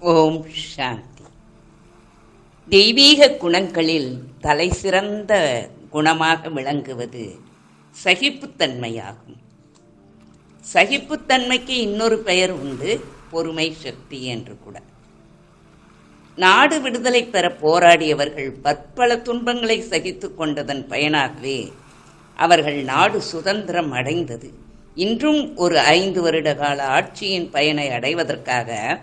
ஓம் சாந்தி. தெய்வீக குணங்களில் தலை சிறந்த குணமாக விளங்குவது சகிப்புத்தன்மையாகும். சகிப்புத்தன்மைக்கு இன்னொரு பெயர் உண்டு பொறுமை சக்தி என்று கூட. நாடு விடுதலை பெற போராடியவர்கள் பற்பல துன்பங்களை சகித்து கொண்டதன் பயனாகவே அவர்கள் நாடு சுதந்திரம் அடைந்தது. இன்றும் ஒரு ஐந்து வருட கால ஆட்சியின் பயனை அடைவதற்காக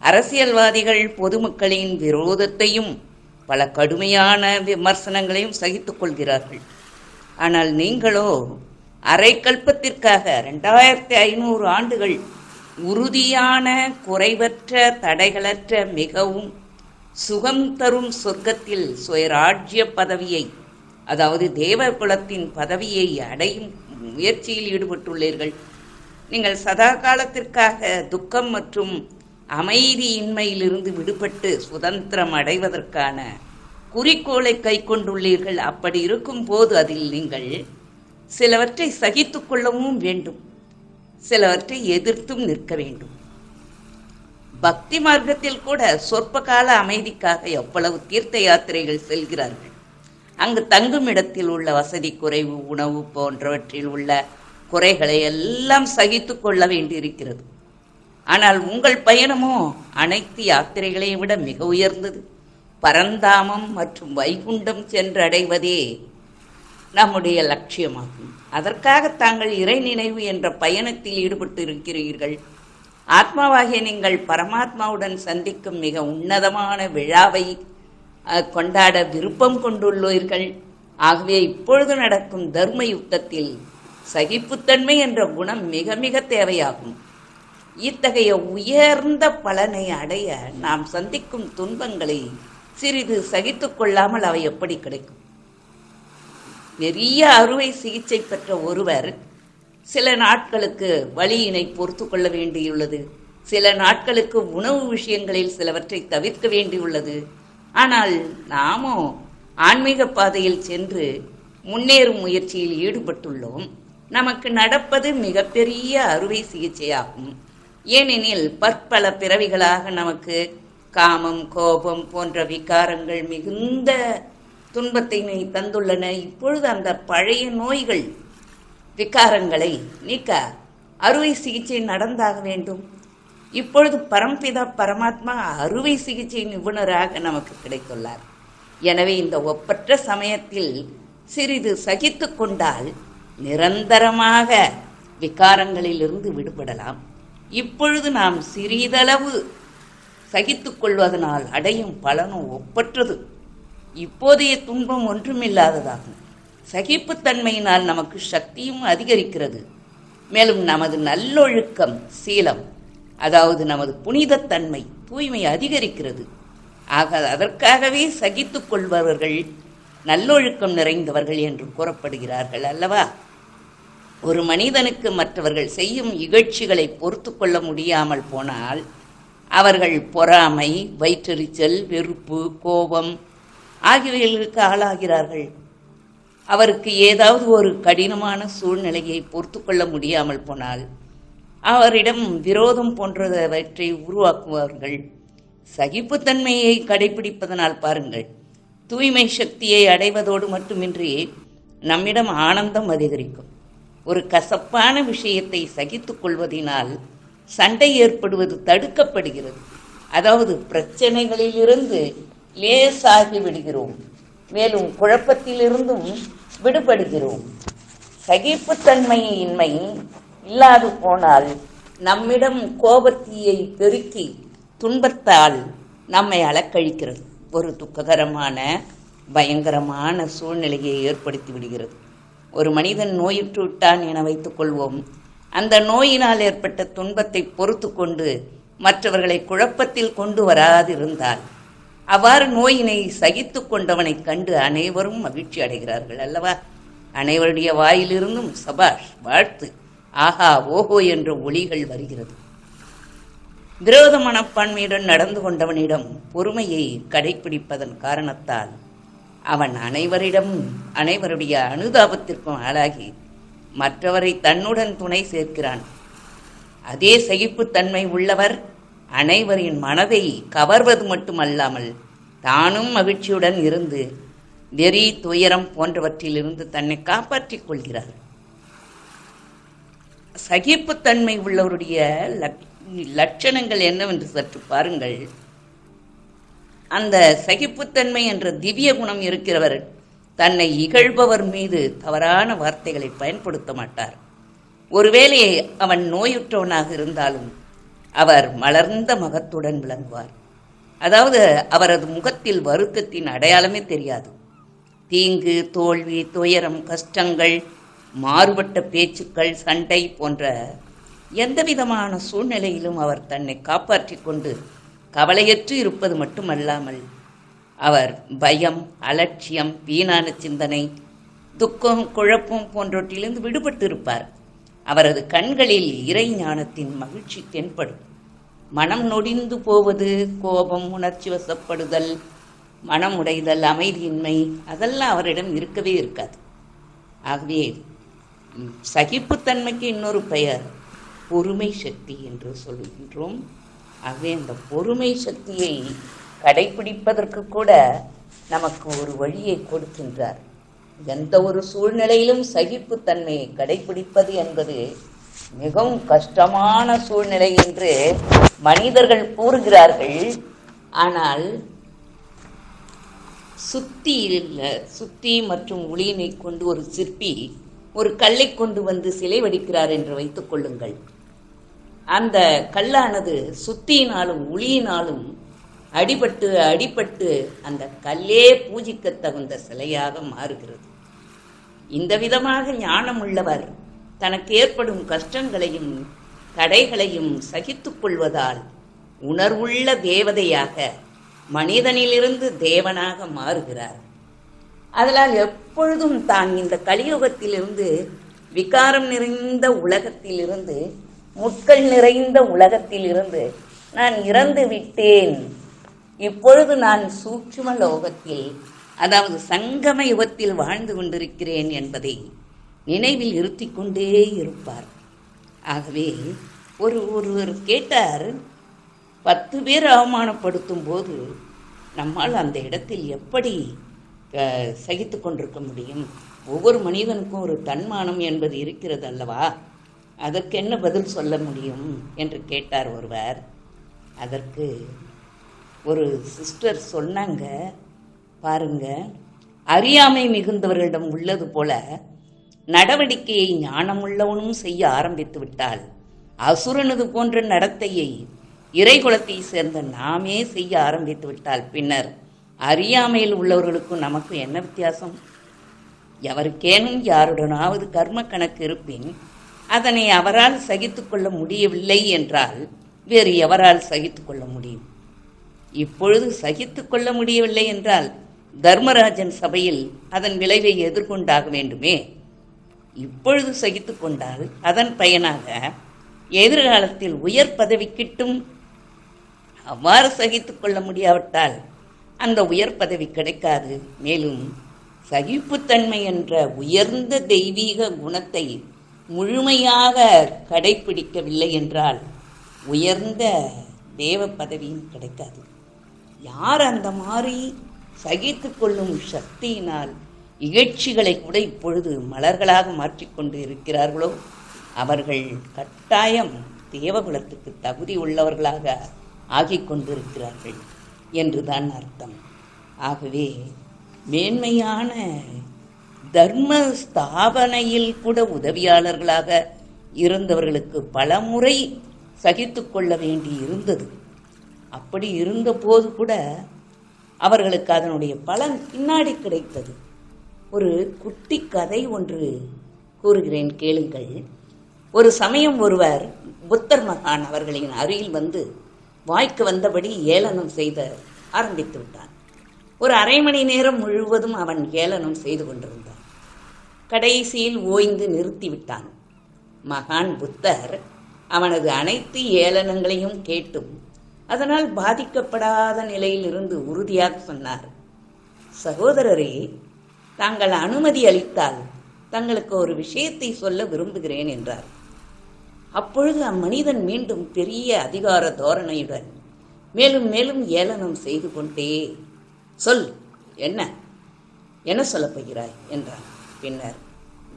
அரசியல்வாதிகள் பொதுமக்களின் விரோதத்தையும் பல கடுமையான விமர்சனங்களையும் சகித்துக் கொள்கிறார்கள். ஆனால் நீங்களோ அரை கல்பத்திற்காக ரெண்டாயிரத்தி ஐநூறு ஆண்டுகள் உறுதியான குறைவற்ற தடைகளற்ற மிகவும் சுகம் தரும் சொர்க்கத்தில் சுயராஜ்ய பதவியை அதாவது தேவகுலத்தின் பதவியை அடையும் முயற்சியில் ஈடுபட்டுள்ளீர்கள். நீங்கள் சதா காலத்திற்காக துக்கம் மற்றும் அமைதியின்மையிலிருந்து விடுபட்டு சுதந்திரம் அடைவதற்கான குறிக்கோளை கை கொண்டுள்ளீர்கள். அப்படி இருக்கும் போது அதில் நீங்கள் சிலவற்றை சகித்து கொள்ளவும் வேண்டும். சிலவற்றை எதிர்த்தும் நிற்க வேண்டும். பக்தி மார்க்கத்தில் கூட சொற்ப கால அமைதிக்காக எவ்வளவு தீர்த்த யாத்திரைகள் செல்கிறார்கள். அங்கு தங்கும் இடத்தில் உள்ள வசதி குறைவு உணவு போன்றவற்றில் உள்ள குறைகளை எல்லாம் சகித்து கொள்ள வேண்டியிருக்கிறது. ஆனால் உங்கள் பயணமோ அனைத்து யாத்திரைகளையும் விட மிக உயர்ந்தது. பரந்தாமம் மற்றும் வைகுண்டம் சென்றடைவதே நம்முடைய லட்சியமாகும். அதற்காக தாங்கள் இறை நினைவு என்ற பயணத்தில் ஈடுபட்டு இருக்கிறீர்கள் ஆத்மாவாகிய நீங்கள் பரமாத்மாவுடன் சந்திக்கும் மிக உன்னதமான விழாவை கொண்டாட விருப்பம் கொண்டுள்ளீர்கள். ஆகவே இப்பொழுது நடக்கும் தர்ம யுத்தத்தில் சகிப்புத்தன்மை என்ற குணம் மிக மிக தேவையாகும். இத்தகைய உயர்ந்த பலனை அடைய நாம் சந்திக்கும் துன்பங்களை சிறிது சகித்து கொள்ளாமல் அவை எப்படி கிடைக்கும்? பெரிய அறுவை சிகிச்சை பெற்ற ஒருவர் சில நாட்களுக்கு வழியினை பொறுத்து கொள்ள வேண்டியுள்ளது. சில நாட்களுக்கு உணவு விஷயங்களில் சிலவற்றை தவிர்க்க வேண்டியுள்ளது. ஆனால் நாமோ ஆன்மீக பாதையில் சென்று முன்னேறும் முயற்சியில் ஈடுபட்டுள்ளோம். நமக்கு நடப்பது மிகப்பெரிய அறுவை சிகிச்சையாகும். ஏனெனில் பற்பல பிறவிகளாக நமக்கு காமம் கோபம் போன்ற விகாரங்கள் மிகுந்த துன்பத்தை தந்துள்ளன. இப்பொழுது அந்த பழைய நோய்கள் விகாரங்களை நீக்க அறுவை சிகிச்சை நடந்தாக வேண்டும். இப்பொழுது பரம்பிதா பரமாத்மா அறுவை சிகிச்சை நிபுணராக நமக்கு கிடைத்துள்ளார். எனவே இந்த ஒப்பற்ற சமயத்தில் சிறிது சகித்து கொண்டால் நிரந்தரமாக விகாரங்களிலிருந்து விடுபடலாம். இப்பொழுது நாம் சிறிதளவு சகித்து கொள்வதனால் அடையும் பலனும் ஒப்பற்றது. இப்போதைய துன்பம் ஒன்றுமில்லாததாகும். சகிப்புத்தன்மையினால் நமக்கு சக்தியும் அதிகரிக்கிறது. மேலும் நமது நல்லொழுக்கம் சீலம் அதாவது நமது புனிதத்தன்மை தூய்மை அதிகரிக்கிறது. ஆக அதற்காகவே சகித்து கொள்பவர்கள் நல்லொழுக்கம் நிறைந்தவர்கள் என்று கூறப்படுகிறார்கள் அல்லவா? ஒரு மனிதனுக்கு மற்றவர்கள் செய்யும் இகழ்ச்சிகளை பொறுத்து கொள்ள முடியாமல் போனால் அவர்கள் பொறாமை வயிற்றெரிச்சல் வெறுப்பு கோபம் ஆகியவைகளுக்கு ஆளாகிறார்கள். அவருக்கு ஏதாவது ஒரு கடினமான சூழ்நிலையை பொறுத்து கொள்ள முடியாமல் போனால் அவரிடம் விரோதம் போன்றவற்றை உருவாக்குவார்கள். சகிப்புத்தன்மையை கடைபிடிப்பதனால் பாருங்கள் தூய்மை சக்தியை அடைவதோடு மட்டுமின்றி நம்மிடம் ஆனந்தம் அதிகரிக்கும். ஒரு கசப்பான விஷயத்தை சகித்து கொள்வதனால் சண்டை ஏற்படுவது தடுக்கப்படுகிறது. அதாவது பிரச்சனைகளிலிருந்து லேசாகி விடுகிறோம். மேலும் குழப்பத்திலிருந்தும் விடுபடுகிறோம். சகிப்புத்தன்மையின்மை இல்லாது போனால் நம்மிடம் கோபத்தீயை பெருக்கி துன்பத்தால் நம்மை அலக்கழிக்கிறது. ஒரு துக்ககரமான பயங்கரமான சூழ்நிலையை ஏற்படுத்தி விடுகிறது. ஒரு மனிதன் நோயுற்று விட்டான் என வைத்துக் கொள்வோம். அந்த நோயினால் ஏற்பட்ட துன்பத்தை பொறுத்து கொண்டு மற்றவர்களை குழப்பத்தில் கொண்டு வராதிருந்தால் அவ்வாறு நோயினை சகித்து கொண்டவனை கண்டு அனைவரும் மகிழ்ச்சி அடைகிறார்கள் அல்லவா? அனைவருடைய வாயிலிருந்தும் சபாஷ் வாழ்த்து ஆஹா ஓஹோ என்ற ஒளிகள் வருகிறது. விரோத மனப்பான்மையுடன் நடந்து கொண்டவனிடம் பொறுமையை கடைபிடிப்பதன் காரணத்தால் அவன் அனைவரிடம் அனைவருடைய அனுதாபத்திற்கும் ஆளாகி மற்றவரை தன்னுடன் துணை சேர்க்கிறான். அதே சகிப்புத்தன்மை உள்ளவர் அனைவரின் மனதை கவர்வது மட்டுமல்லாமல் தானும் மகிழ்ச்சியுடன் இருந்து வெறி துயரம் போன்றவற்றிலிருந்து தன்னை காப்பாற்றிக் கொள்கிறார். சகிப்புத்தன்மை உள்ளவருடைய லட்சணங்கள் என்னவென்று சற்று பாருங்கள். அந்த சகிப்புத்தன்மை என்ற திவ்ய குணம் இருக்கிறவர் தன்னை இகழ்பவர் மீது தவறான வார்த்தைகளை பயன்படுத்த மாட்டார். ஒருவேளை அவன் நோயுற்றவனாக இருந்தாலும் அவர் மலர்ந்த மகத்துடன் விளங்குவார். அதாவது அவரது முகத்தில் வருத்தத்தின் அடையாளமே தெரியாது. தீங்கு தோல்வி துயரம் கஷ்டங்கள் மாறுபட்ட பேச்சுக்கள் சண்டை போன்ற எந்த விதமான சூழ்நிலையிலும் அவர் தன்னை காப்பாற்றிக் கொண்டு கவலையற்று இருப்பது மட்டுமல்லாமல் அவர் பயம் அலட்சியம் வீணான சிந்தனை துக்கம் குழப்பம் போன்றவற்றிலிருந்து விடுபட்டு இருப்பார் அவரது கண்களில் இறை ஞானத்தின் மகிழ்ச்சி தென்படும். மனம் நொடிந்து போவது கோபம் உணர்ச்சி வசப்படுதல் மனம் உடைதல் அமைதியின்மை அதெல்லாம் அவரிடம் இருக்கவே இருக்காது. ஆகவே சகிப்புத்தன்மைக்கு இன்னொரு பெயர் பொறுமை சக்தி என்று சொல்கின்றோம். ஆகவே அந்த பொறுமை சக்தியை கடைபிடிப்பதற்கு கூட நமக்கு ஒரு வழியை கொடுக்கின்றார். எந்த ஒரு சூழ்நிலையிலும் சகிப்புத்தன்மையை கடைபிடிப்பது என்பது மிகவும் கஷ்டமான சூழ்நிலை என்று மனிதர்கள் கூறுகிறார்கள். ஆனால் சுத்தியில் சுத்தி மற்றும் உளியினை கொண்டு ஒரு சிற்பி ஒரு கல்லை கொண்டு வந்து சிலை வடிக்கிறார் என்று வைத்துக் கொள்ளுங்கள். அந்த கல்லானது சுத்தியினாலும் ஒளியினாலும் அடிபட்டு அடிபட்டு அந்த கல்லே பூஜிக்க தகுந்த சிலையாக மாறுகிறது. இந்த விதமாக ஞானம் உள்ளவர் தனக்கு ஏற்படும் கஷ்டங்களையும் தடைகளையும் சகித்துக் கொள்வதால் உணர்வுள்ள தேவதையாக மனிதனிலிருந்து தேவனாக மாறுகிறார். அதனால் எப்பொழுதும் தான் இந்த கலியுகத்திலிருந்து விகாரம் நிறைந்த உலகத்திலிருந்து முட்கள் நிறைந்த உலகத்திலிருந்து நான் இறந்து விட்டேன். இப்பொழுது நான் சூட்சும லோகத்தில் அதாவது சங்கம யுகத்தில் வாழ்ந்து கொண்டிருக்கிறேன் என்பதை நினைவில் இருத்தி கொண்டே இருப்பார். ஆகவே ஒரு ஒருவர் கேட்டார் பத்து பேர் அவமானப்படுத்தும் போது நம்மால் அந்த இடத்தில் எப்படி சகித்து கொண்டிருக்க முடியும்? ஒவ்வொரு மனிதனுக்கும் ஒரு தன்மானம் என்பது இருக்கிறது அல்லவா? அதற்கு என்ன பதில் சொல்ல முடியும் என்று கேட்டார் ஒருவர். அதற்கு ஒரு சிஸ்டர் சொன்னாங்க பாருங்க அறியாமை மிகுந்தவர்களிடம் உள்ளது போல நடவடிக்கையை ஞானமுள்ளவனும் செய்ய ஆரம்பித்து விட்டால் அசுரனது போன்ற நடத்தையை இறைகுலத்தை சேர்ந்த நாமே செய்ய ஆரம்பித்து விட்டால் பின்னர் அறியாமையில் உள்ளவர்களுக்கும் நமக்கு என்ன வித்தியாசம்? எவருக்கேனும் யாருடனாவது கர்ம கணக்கு இருப்பின் அதனை அவரால் சகித்துக்கொள்ள முடியவில்லை என்றால் வேறு எவரால் சகித்துக்கொள்ள முடியும்? இப்பொழுது சகித்துக்கொள்ள முடியவில்லை என்றால் தர்மராஜன் சபையில் அதன் விளைவை எதிர்கொண்டாக வேண்டுமே? இப்பொழுது சகித்துக்கொண்டால் அதன் பயனாக எதிர்காலத்தில் உயர் பதவி கிட்டும் அவ்வாறு சகித்துக்கொள்ள முடியாவிட்டால் அந்த உயர் பதவி கிடைக்காது. மேலும் சகிப்புத்தன்மை என்ற உயர்ந்த தெய்வீக குணத்தை முழுமையாக கடைப்பிடிக்கவில்லை என்றால் உயர்ந்த தேவ பதவியும் கிடைக்காது. யார் அந்த மாதிரி சகித்து கொள்ளும் சக்தியினால் இகழ்ச்சிகளை கூட இப்பொழுது மலர்களாக மாற்றிக்கொண்டு இருக்கிறார்களோ? அவர்கள் கட்டாயம் தேவகுலத்துக்கு தகுதி உள்ளவர்களாக ஆகிக் கொண்டிருக்கிறார்கள் என்றுதான் அர்த்தம். ஆகவே மேன்மையான தர்ம ஸ்தாபனையில் கூட உதவியாளர்களாக இருந்தவர்களுக்கு பலமுறை சகித்து கொள்ள வேண்டி இருந்தது. அப்படி இருந்தபோது கூட அவர்களுக்கு அதனுடைய பலன் பின்னாடி கிடைத்தது. ஒரு குட்டி கதை ஒன்று கூறுகிறேன் கேளுங்கள். ஒரு சமயம் ஒருவர் புத்தர் மகான் அவர்களின் அருகில் வந்து வாய்க்கு வந்தபடி ஏளனம் செய்த ஆரம்பித்து விட்டான். ஒரு அரை மணி நேரம் முழுவதும் அவன் ஏளனம் செய்து கொண்டிருந்தான். கடைசியில் ஓய்ந்து நிறுத்திவிட்டான். மகான் புத்தர் அவனது அனைத்து ஏளனங்களையும் கேட்டும். அதனால் பாதிக்கப்படாத நிலையில் இருந்து உறுதியாக சொன்னார். சகோதரரே தாங்கள் அனுமதி அளித்தால் தங்களுக்கு ஒரு விஷயத்தை சொல்ல விரும்புகிறேன் என்றார். அப்பொழுது அம்மனிதன் மீண்டும் பெரிய அதிகார தோரணையுடன் மேலும் மேலும் ஏளனம் செய்து கொண்டே சொல் என்ன? என்ன சொல்லப் போகிறாய்? என்றான். பின்னர்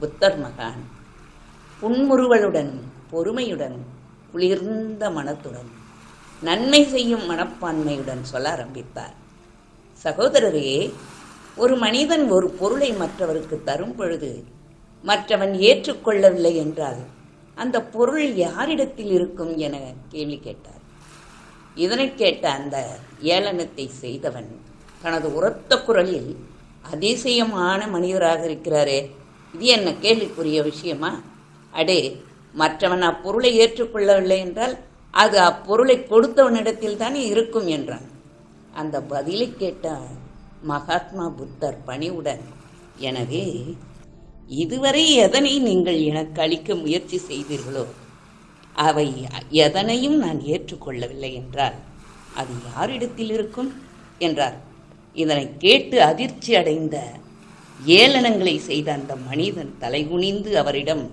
புத்தர் மகான் புன்முறுவலுடன் பொறுமையுடன் குளிர்ந்த மனத்துடன் நன்மை செய்யும் மனப்பான்மையுடன் சொல்ல ஆரம்பித்தார். சகோதரரே ஒரு மனிதன் ஒரு பொருளை மற்றவருக்கு தரும் பொழுது மற்றவன் ஏற்றுக்கொள்ளவில்லை என்றால் அந்த பொருள் யாரிடத்தில் இருக்கும் என கேள்வி கேட்டார். இதனை கேட்ட அந்த ஏளனத்தை செய்தவன் தனது உரத்த குரலில் அதிசயமான மனிதராக இருக்கிறாரே. இது என்ன கேள்விக்குரிய விஷயமா? அடே மற்றவன் அப்பொருளை ஏற்றுக்கொள்ளவில்லை என்றால் அது அப்பொருளை கொடுத்தவனிடத்தில் தானே இருக்கும் என்றான். அந்த பதிலை கேட்ட மகாத்மா புத்தர் பணிவுடன். எனவே இதுவரை எதனை நீங்கள் எனக்கு அளிக்க முயற்சி செய்தீர்களோ அவை எதனையும் நான் ஏற்றுக்கொள்ளவில்லை என்றால் அது யாரிடத்தில் இருக்கும்? என்றார். இதனை கேட்டு அதிர்ச்சி அடைந்த ஏளனங்களை செய்த அந்த மனிதன் தலைகுனிந்து அவரிடம்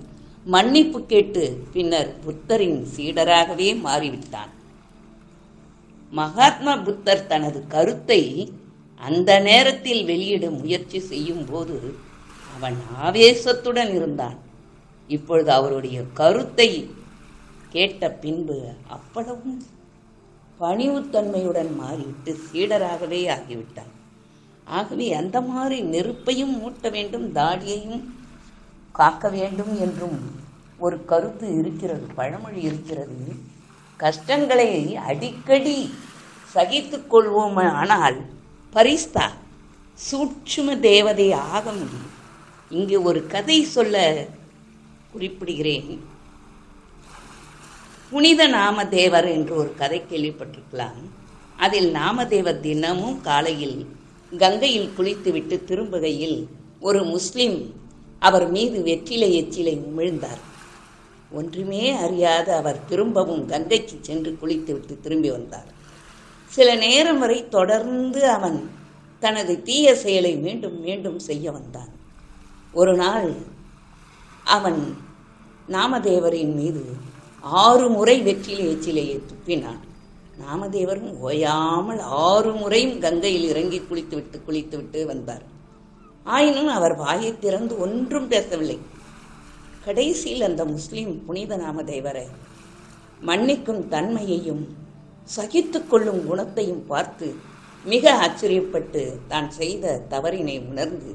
மன்னிப்பு கேட்டு பின்னர் புத்தரின் சீடராகவே மாறிவிட்டான். மகாத்மா புத்தர் தனது கருத்தை அந்த நேரத்தில் வெளியிட முயற்சி செய்யும் போது அவன் ஆவேசத்துடன் இருந்தான். இப்பொழுது அவருடைய கருத்தை கேட்ட பின்பு அவ்வளவும் பணிவுத்தன்மையுடன் மாறிவிட்டு சீடராகவே ஆகிவிட்டார். ஆகவே அந்த மாதிரி நெருப்பையும் மூட்ட வேண்டும் தாடியையும் காக்க வேண்டும் என்றும் ஒரு கருத்து இருக்கிறது பழமொழி இருக்கிறது. கஷ்டங்களை அடிக்கடி சகித்து கொள்வோம் ஆனால் பரிஸ்தா சூட்சும தேவதை ஆக முடியும். இங்கே ஒரு கதை சொல்ல குறிப்பிடுகிறேன். புனித நாமதேவர் என்று ஒரு கதை கேள்விப்பட்டிருக்கலாம். அதில் நாமதேவர் தினமும் காலையில் கங்கையில் குளித்துவிட்டு திரும்புகையில் ஒரு முஸ்லிம் அவர் மீது வெற்றிலை எச்சிலை உமிழ்ந்தார். ஒன்றுமே அறியாத அவர் திரும்பவும் கங்கைக்கு சென்று குளித்துவிட்டு திரும்பி வந்தார். சில நேரம் வரை தொடர்ந்து அவன் தனது தீய செயலை மீண்டும் மீண்டும் செய்ய வந்தான். ஒரு நாள் அவன் நாமதேவரின் மீது ஆறு முறை வெற்றிலை எச்சிலையை துப்பினான் நாமதேவரும் ஓயாமல் ஆறு முறையும் கங்கையில் இறங்கி குளித்துவிட்டு குளித்துவிட்டு வந்தார். ஆயினும் அவர் வாயை திறந்து ஒன்றும் பேசவில்லை. கடைசியில் அந்த முஸ்லிம் புனித நாமதேவரை மன்னிக்கும் தன்மையையும் சகித்து கொள்ளும் குணத்தையும் பார்த்து மிக ஆச்சரியப்பட்டு தான் செய்த தவறினை உணர்ந்து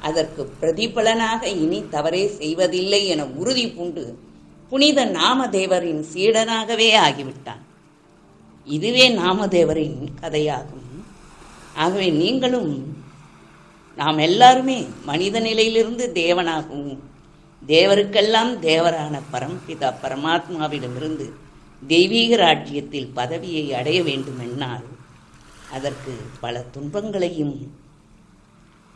அதற்கு பிரதிபலனாக இனி தவறே செய்வதில்லை என உறுதி பூண்டு புனித நாமதேவரின் சீடனாகவே ஆகிவிட்டான். இதுவே நாமதேவரின் கதையாகும். ஆகவே நீங்களும் நாம் எல்லாருமே மனித நிலையிலிருந்து தேவனாகவும் தேவருக்கெல்லாம் தேவரான பரம்பிதா பரமாத்மாவிடமிருந்து தெய்வீக ராஜ்யத்தில் பதவியை அடைய வேண்டுமென்னால் அதற்கு பல துன்பங்களையும்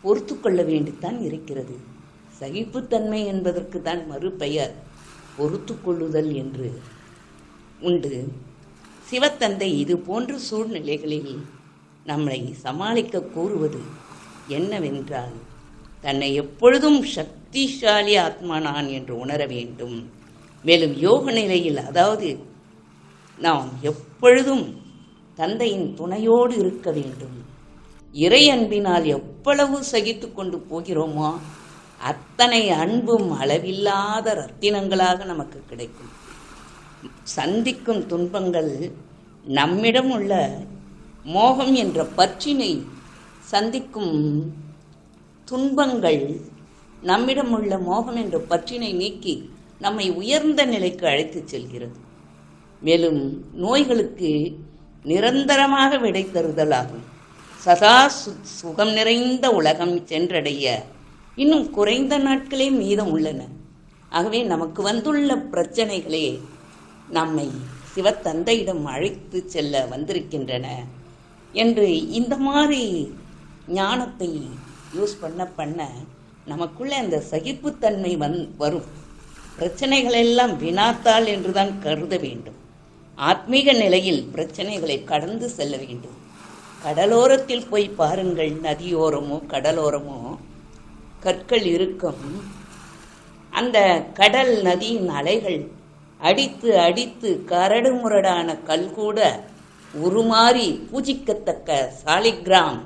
பொறுத்து கொள்ள வேண்டித்தான் இருக்கிறது. சகிப்புத்தன்மை என்பதற்கு தான் மறுபெயர். பொறுத்து கொள்ளுதல் என்று உண்டு. சிவத்தந்தை இது போன்ற சூழ்நிலைகளில் நம்மை சமாளிக்க கூறுவது என்னவென்றால் தன்னை எப்பொழுதும் சக்திசாலி ஆத்மா நான் என்று உணர வேண்டும். மேலும் யோக நிலையில் அதாவது நாம் எப்பொழுதும் தந்தையின் துணையோடு இருக்க வேண்டும். இறை அன்பினால் எவ்வளவு சகித்து கொண்டு போகிறோமோ அத்தனை அன்பும் அளவில்லாத ரத்தினங்களாக நமக்கு கிடைக்கும். சந்திக்கும் துன்பங்கள் நம்மிடம் உள்ள மோகம் என்ற பற்றினை சந்திக்கும் துன்பங்கள் நம்மிடம் உள்ள மோகம் என்ற பற்றினை நீக்கி நம்மை உயர்ந்த நிலைக்கு அழைத்துச் செல்கிறது. மேலும் நோய்களுக்கு நிரந்தரமாக விடை தருதல் ஆகும் சதா சு சுகம் நிறைந்த உலகம் சென்றடைய இன்னும் குறைந்த நாட்களே மீதம் உள்ளன. ஆகவே நமக்கு வந்துள்ள பிரச்சனைகளே நம்மை சிவத்தந்தையிடம் அழைத்து செல்ல வந்திருக்கின்றன என்று இந்த மாதிரி ஞானத்தை யூஸ் பண்ண பண்ண நமக்குள்ள அந்த சகிப்புத்தன்மை வந் வரும். பிரச்சனைகள் எல்லாம் வினாத்தாள் என்றுதான் கருத வேண்டும். ஆத்மீக நிலையில் பிரச்சனைகளை கடந்து செல்ல வேண்டும். கடலோரத்தில் போய் பாருங்கள் நதியோரமோ கடலோரமோ கற்கள் இருக்கும். அந்த கடல் நதியின் அலைகள் அடித்து அடித்து கரடு முரடான கல் கூட உருமாறி பூஜிக்கத்தக்க சாலிகிராம்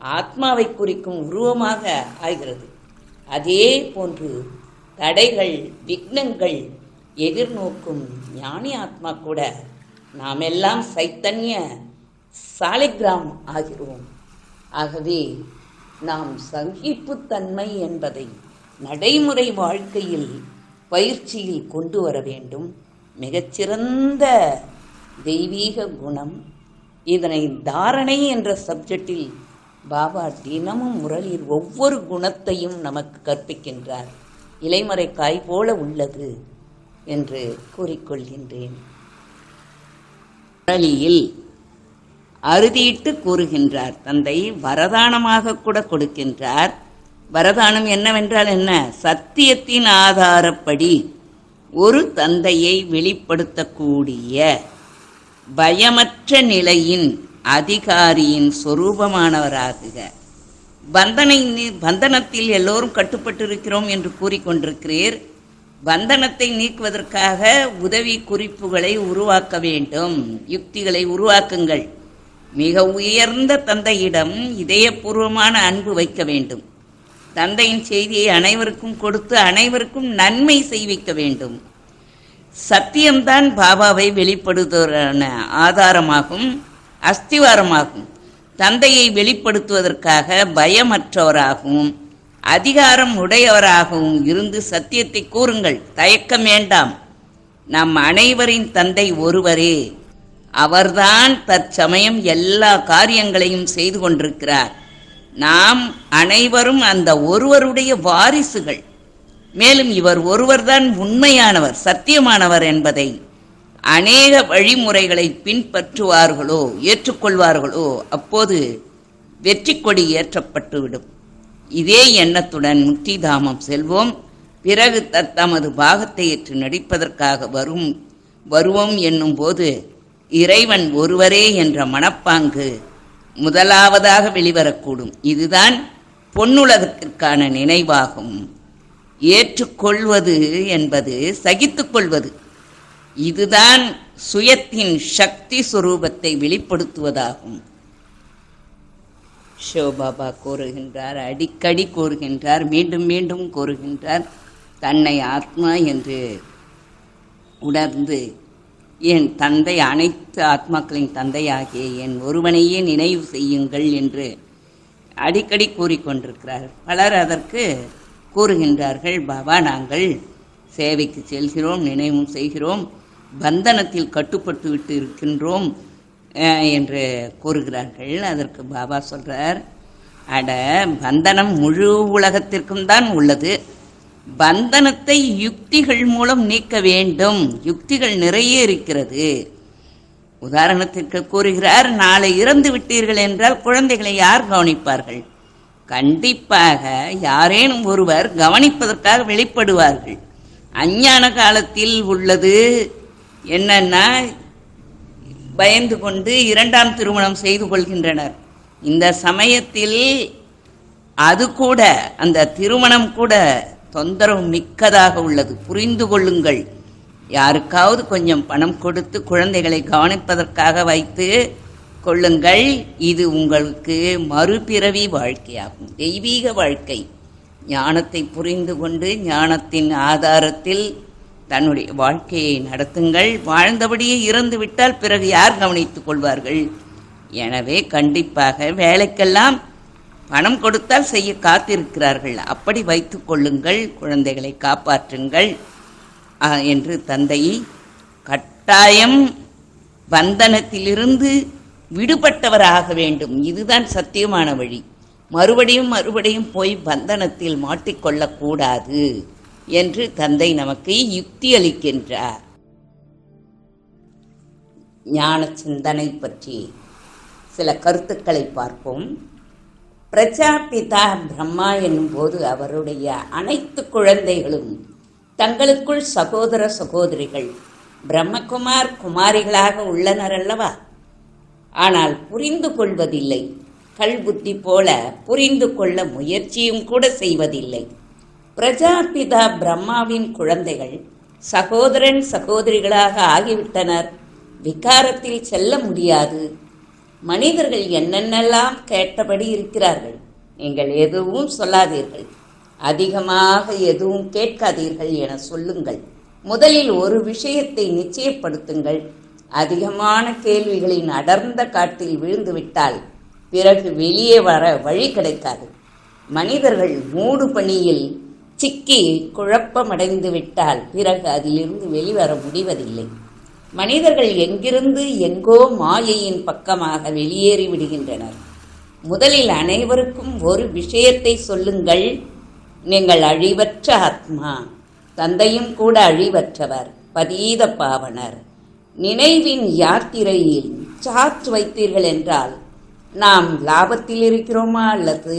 ஆத்மாவை குறிக்கும் உருவமாக ஆகிறது. அதே போன்று தடைகள் விக்னங்கள் எதிர்நோக்கும் ஞானி ஆத்மா கூட நாம் எல்லாம் சைத்தன்ய சாலிகிராம் ஆகிறோம் ஆகவே நாம் சகிப்புத்தன்மை என்பதை நடைமுறை வாழ்க்கையில் பயிற்சியில் கொண்டு வர வேண்டும். மிகச்சிறந்த தெய்வீக குணம். இதனை தாரணை என்ற சப்ஜெக்டில் பாபா தினமும் முரளில் ஒவ்வொரு குணத்தையும் நமக்கு கற்பிக்கின்றார். இலைமறை காய் போல உள்ளது என்று கூறிக்கொள்கின்றேன். முரளியில் அறுதியிட்டு கூறுகின்றார். தந்தை வரதானமாக கூட கொடுக்கின்றார். வரதானம் என்னவென்றால் என்ன? சத்தியத்தின் ஆதாரப்படி ஒரு தந்தையை வெளிப்படுத்தக்கூடிய பயமற்ற நிலையின் அதிகாரியின் சொரூபமானவராகுக. பந்தனை நீ- பந்தனத்தில் எல்லோரும் கட்டுப்பட்டிருக்கிறோம் என்று கூறிக்கொண்டிருக்கிறீர். பந்தனத்தை நீக்குவதற்காக உதவி குறிப்புகளை உருவாக்க வேண்டும். யுக்திகளை உருவாக்குங்கள். மிக உயர்ந்த தந்தையிடம் இதயபூர்வமான அன்பு வைக்க வேண்டும். தந்தையின் செய்தியை அனைவருக்கும் கொடுத்து அனைவருக்கும் நன்மை செய்விக்க வேண்டும். சத்தியம்தான் பாபாவை வெளிப்படுத்துவதான ஆதாரமாகும் அஸ்திவாரமாகும். தந்தையை வெளிப்படுத்துவதற்காக பயமற்றவராகவும் அதிகாரம் உடையவராகவும் இருந்து சத்தியத்தை கூறுங்கள். தயக்கம் வேண்டாம். நம் அனைவரின் தந்தை ஒருவரே. அவர்தான் தற்சமயம் எல்லா காரியங்களையும் செய்து கொண்டிருக்கிறார். நாம் அனைவரும் அந்த ஒருவருடைய வாரிசுகள். மேலும் இவர் ஒருவர்தான் உண்மையானவர் சத்தியமானவர் என்பதை அநேக வழிமுறைகளை பின்பற்றுவார்களோ ஏற்றுக்கொள்வார்களோ அப்போது வெற்றி கொடி ஏற்றப்பட்டுவிடும். இதே எண்ணத்துடன் முக்திதாமம் செல்வோம். பிறகு தத்தமது பாகத்தை ஏற்று நடிப்பதற்காக வரும் வருவோம் என்னும் போது இறைவன் ஒருவரே என்ற மனப்பாங்கு முதலாவதாக வெளிவரக்கூடும். இதுதான் பொன்னுலகத்திற்கான நினைவாகும். ஏற்றுக்கொள்வது என்பது சகித்துக்கொள்வது இதுதான் சுயத்தின் சக்தி சுரூபத்தை வெளிப்படுத்துவதாகும். ஷோபாபா கோருகின்றார் அடிக்கடி கோருகின்றார் மீண்டும் மீண்டும் கோருகின்றார் தன்னை ஆத்மா என்று உணர்ந்து என் தந்தை அனைத்து ஆத்மாக்களின் தந்தையாகிய என் ஒருவனையே நினைவு செய்யுங்கள் என்று அடிக்கடி கூறிக்கொண்டிருக்கிறார் பலர் அதற்கு கூறுகின்றார்கள் பாபா நாங்கள் சேவைக்கு செல்கிறோம் நினைவும் செய்கிறோம் பந்தனத்தில் கட்டுப்பட்டு விட்டு இருக்கின்றோம் என்று கூறுகிறார்கள். அதற்கு பாபா சொல்கிறார் அட பந்தனம் முழு உலகத்திற்கும் தான் உள்ளது. பந்தனத்தை யுக்திகள் மூலம் நீக்க வேண்டும். யுக்திகள் நிறைய இருக்கிறது. உதாரணத்திற்கு கூறுகிறார் நாளை இறந்து விட்டீர்கள் என்றால் குழந்தைகளை யார் கவனிப்பார்கள்? கண்டிப்பாக யாரேனும் ஒருவர் கவனிப்பதற்காக வெளிப்படுவார்கள். அஞ்ஞான காலத்தில் உள்ளது என்னன்னா பயந்து கொண்டு இரண்டாம் திருமணம் செய்து கொள்கின்றனர். இந்த சமயத்தில் அது கூட அந்த திருமணம் கூட தொந்தரவு மிக்கதாக உள்ளது. புரிந்து கொள்ளுங்கள். யாருக்காவது கொஞ்சம் பணம் கொடுத்து குழந்தைகளை கவனிப்பதற்காக வைத்து கொள்ளுங்கள். இது உங்களுக்கு மறுபிறவி வாழ்க்கையாகும். தெய்வீக வாழ்க்கை. ஞானத்தை புரிந்து கொண்டு ஞானத்தின் ஆதாரத்தில் தன்னுடைய வாழ்க்கையை நடத்துங்கள். வாழ்ந்தபடியே இறந்து விட்டால் பிறகு யார் கவனித்துக் கொள்வார்கள்? எனவே கண்டிப்பாக வேலைக்கெல்லாம் பணம் கொடுத்தால் செய்ய காத்திருக்கிறார்கள். அப்படி வைத்து கொள்ளுங்கள் குழந்தைகளை காப்பாற்றுங்கள் என்று தந்தை கட்டாயம் பந்தனத்திலிருந்து விடுபட்டவராக வேண்டும். இதுதான் சத்தியமான வழி. மறுபடியும் மறுபடியும் போய் பந்தனத்தில் மாட்டிக்கொள்ளக்கூடாது என்று தந்தை நமக்கு யுக்தி அளிக்கின்றார் ஞான சிந்தனை பற்றி சில கருத்துக்களை பார்ப்போம். பிரஜாபிதா பிரம்மா என்னும்போது அவருடைய அனைத்து குழந்தைகளும் தங்களுக்குள் சகோதர சகோதரிகள் பிரம்மகுமார் குமாரிகளாக உள்ளனர் அல்லவா? ஆனால் புரிந்து கொள்வதில்லை. கல் புத்தி போல புரிந்து கொள்ள முயற்சியும் கூட செய்வதில்லை. பிரஜாபிதா பிரம்மாவின் குழந்தைகள் சகோதரன் சகோதரிகளாக ஆகிவிட்டனர். விகாரத்தில் செல்ல முடியாது. மனிதர்கள் என்னென்னலாம் கேட்டபடி இருக்கிறார்கள்? நீங்கள் எதுவும் சொல்லாதீர்கள். அதிகமாக எதுவும் கேட்காதீர்கள் என சொல்லுங்கள். முதலில் ஒரு விஷயத்தை நிச்சயப்படுத்துங்கள். அதிகமான கேள்விகளின் அடர்ந்த காட்டில் விழுந்துவிட்டால் பிறகு வெளியே வர வழி கிடைக்காது. மனிதர்கள் மூடு பணியில் சிக்கி குழப்பமடைந்து விட்டால் பிறகு அதிலிருந்து வெளிவர முடிவதில்லை. மனிதர்கள் எங்கிருந்து எங்கோ மாயையின் பக்கமாக வெளியேறி விடுகின்றனர். முதலில் அனைவருக்கும் ஒரு விஷயத்தை சொல்லுங்கள். நீங்கள் அழிவற்ற ஆத்மா தந்தையும் கூட அழிவற்றவர் பதீத பாவனர். நினைவின் யாத்திரையில் சார்ஜ் வைத்தீர்கள் என்றால் நாம் லாபத்தில் இருக்கிறோமா அல்லது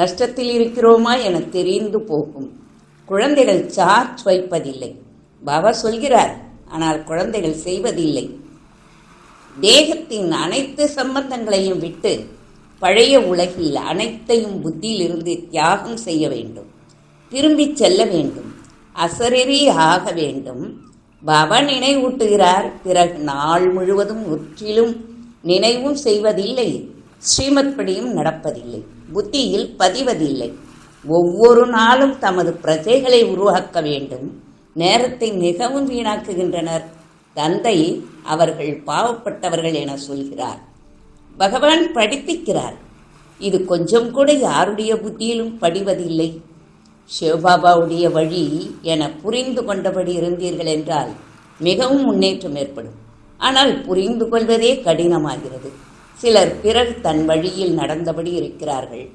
நஷ்டத்தில் இருக்கிறோமா என தெரிந்து போகும். குழந்தைகள் சார்ஜ் வைப்பதில்லை. பாபா சொல்கிறார் ஆனால் குழந்தைகள் செய்வதில்லை. தேகத்தின் அனைத்து சம்பந்தங்களையும் விட்டு பழைய உலகில் அனைத்தையும் புத்தியிலிருந்து தியாகம் செய்ய வேண்டும். திரும்பிச் செல்ல வேண்டும். அசரீரி ஆக வேண்டும். பவன் நினைவூட்டுகிறார். பிறகு நாள் முழுவதும் முற்றிலும் நினைவும் செய்வதில்லை. ஸ்ரீமத் படியும் நடப்பதில்லை. புத்தியில் பதிவதில்லை. ஒவ்வொரு நாளும் தமது பிரஜைகளை உருவாக்க வேண்டும். நேரத்தை மிகவும் வீணாக்குகின்றனர். தந்தை அவர்கள் பாவப்பட்டவர்கள் என சொல்கிறார். பகவான் படிப்பிக்கிறார். இது கொஞ்சம் கூட யாருடைய புத்தியிலும் படிவதில்லை. சிவபாபாவுடைய வழி என புரிந்து கொண்டபடி இருந்தீர்கள் என்றால் மிகவும் முன்னேற்றம் ஏற்படும். ஆனால் புரிந்து கொள்வதே கடினமாகிறது. சிலர் பிறர் தன் வழியில் நடந்தபடி இருக்கிறார்கள்.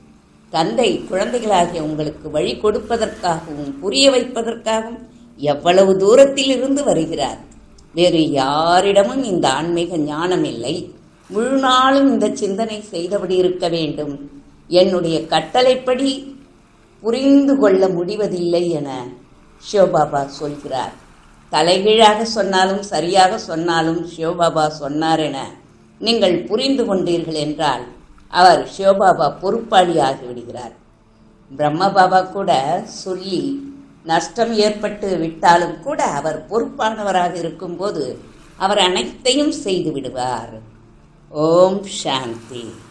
தந்தை குழந்தைகளாகிய உங்களுக்கு வழி கொடுப்பதற்காகவும் புரிய வைப்பதற்காகவும் எவ்வளவு தூரத்தில் இருந்து வருகிறார்? வேறு யாரிடமும் இந்த ஆன்மீக ஞானம் இல்லை. முழு நாளும் இந்த சிந்தனை செய்தபடி இருக்க வேண்டும். என்னுடைய கட்டளைப்படி புரிந்து கொள்ள முடிவதில்லை என சிவபாபா சொல்கிறார். தலைகீழாக சொன்னாலும் சரியாக சொன்னாலும் சிவபாபா சொன்னார் என நீங்கள் புரிந்து கொண்டீர்கள் என்றால் அவர் சிவபாபா பொறுப்பாளி ஆகிவிடுகிறார் பிரம்ம பாபா கூட சொல்லி நஷ்டம் ஏற்பட்டு விட்டாலும் கூட அவர் பொறுப்பானவராக இருக்கும்போது அவர் அனைத்தையும் செய்து விடுவார். ஓம் சாந்தி.